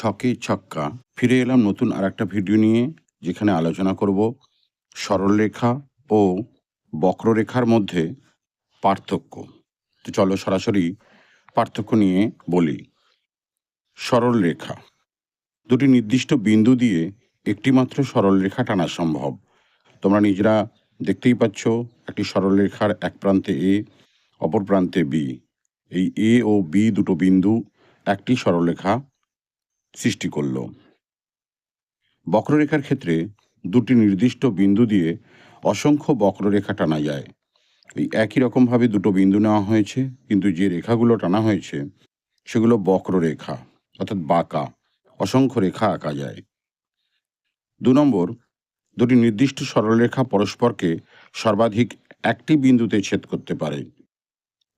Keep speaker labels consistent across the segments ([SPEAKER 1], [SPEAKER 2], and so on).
[SPEAKER 1] ছকে ছক্কা। ফিরে এলাম নতুন আর একটা ভিডিও নিয়ে, যেখানে আলোচনা করব সরলরেখা ও বক্ররেখার মধ্যে পার্থক্য। তো চলো সরাসরি পার্থক্য নিয়ে বলি। সরলরেখা। দুটি নির্দিষ্ট বিন্দু দিয়ে একটিমাত্র সরলরেখা টানা সম্ভব। তোমরা নিজেরা দেখতেই পাচ্ছ, একটি সরলরেখার এক প্রান্তে এ, অপর প্রান্তে বি। এই এ ও বি দুটো বিন্দু একটি সরলরেখা সৃষ্টি করল। বক্ররেখার ক্ষেত্রে দুটি নির্দিষ্ট বিন্দু দিয়ে অসংখ্য বক্ররেখা টানা যায়। এই একই রকমভাবে দুটো বিন্দু নেওয়া হয়েছে, কিন্তু যে রেখাগুলো টানা হয়েছে, সেগুলো বক্ররেখা, অর্থাৎ বাঁকা, অসংখ্য রেখা আঁকা যায়। দু নম্বর, দুটি নির্দিষ্ট সরলরেখা পরস্পরকে সর্বাধিক একটি বিন্দুতে ছেদ করতে পারে।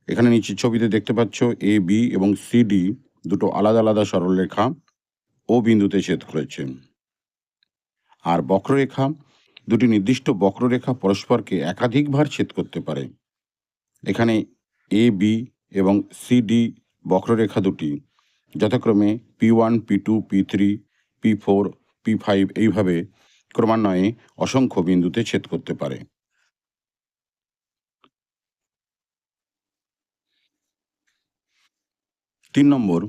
[SPEAKER 1] এখানে নিচের ছবিতে দেখতে পাচ্ছ এ বি এবং সি ডি দুটো আলাদা আলাদা সরলরেখা। ও বিন্দুতে ছেদ করেছে। আর বক্ররেখা, দুটি নির্দিষ্ট বক্ররেখা পরস্পরকে একাধিকবার ছেদ করতে পারে। এখানে এ বি এবং সি ডি বক্ররেখা দুটি। যথাক্রমে P one P two P three P four P five এইভাবে ক্রমান্বয়ে অসংখ্য বিন্দুতে ছেদ করতে পারে। তিন নম্বর,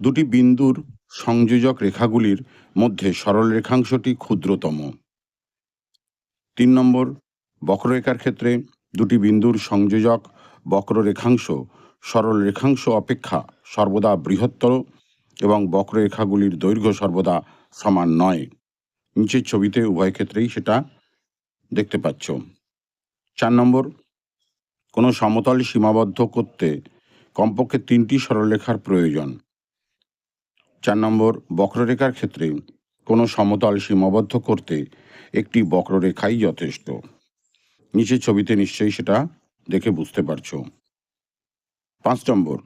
[SPEAKER 1] দুটি বিন্দুর সংযোজক রেখাগুলির মধ্যে সরল রেখাংশটি ক্ষুদ্রতম। তিন নম্বর, বক্ররেখার ক্ষেত্রে দুটি বিন্দুর সংযোজক বক্ররেখাংশ, সরল রেখাংশ অপেক্ষা সর্বদা বৃহত্তর এবং বক্ররেখাগুলির দৈর্ঘ্য সর্বদা সমান নয়। নিচের ছবিতে উভয় ক্ষেত্রেই সেটা দেখতে পাচ্ছ। চার নম্বর, কোনো সমতল সীমাবদ্ধ করতে কমপক্ষে তিনটি সরলরেখার প্রয়োজন। চার নম্বর, বক্ররেখার ক্ষেত্রে কোনো সমতল সীমাবদ্ধ করতে একটি বক্ররেখাই যথেষ্ট। নিচের ছবিতে নিশ্চয়ই সেটা দেখে বুঝতে পারছ। পাঁচ নম্বর,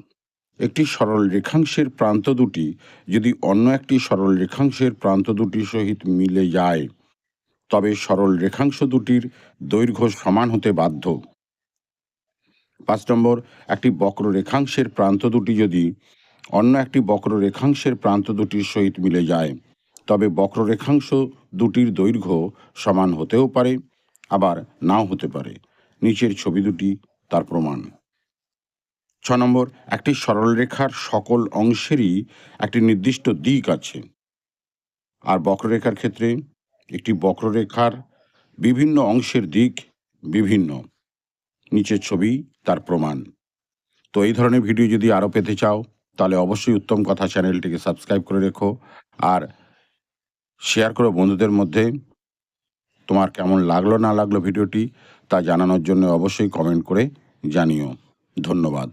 [SPEAKER 1] একটি সরল রেখাংশের প্রান্ত দুটি যদি অন্য একটি সরল রেখাংশের প্রান্ত দুটির সহিত মিলে যায়, তবে সরল রেখাংশ দুটির দৈর্ঘ্য সমান হতে বাধ্য। পাঁচ নম্বর, একটি বক্র রেখাংশের প্রান্ত দুটি যদি অন্য একটি বক্র রেখাংশের প্রান্ত দুটির সহিত মিলে যায়। তবে বক্ররেখাংশ দুটির দৈর্ঘ্য সমান হতেও পারে, আবার নাও হতে পারে। নিচের ছবি দুটি, তার প্রমাণ। ছ নম্বর, একটি সরলরেখার সকল অংশেরই একটি নির্দিষ্ট দিক আছে। আর বক্ররেখার ক্ষেত্রে একটি বক্ররেখার বিভিন্ন অংশের দিক বিভিন্ন। নিচের ছবি, তার প্রমাণ। তো এই ধরনের ভিডিও যদি আরও পেতে চাও তাহলে অবশ্যই উত্তম কথা চ্যানেলটিকে সাবস্ক্রাইব করে রেখো। আর শেয়ার করো বন্ধুদের মধ্যে তোমার কেমন লাগল, না লাগল ভিডিওটি তা জানানোর জন্য অবশ্যই কমেন্ট করে জানিও। ধন্যবাদ।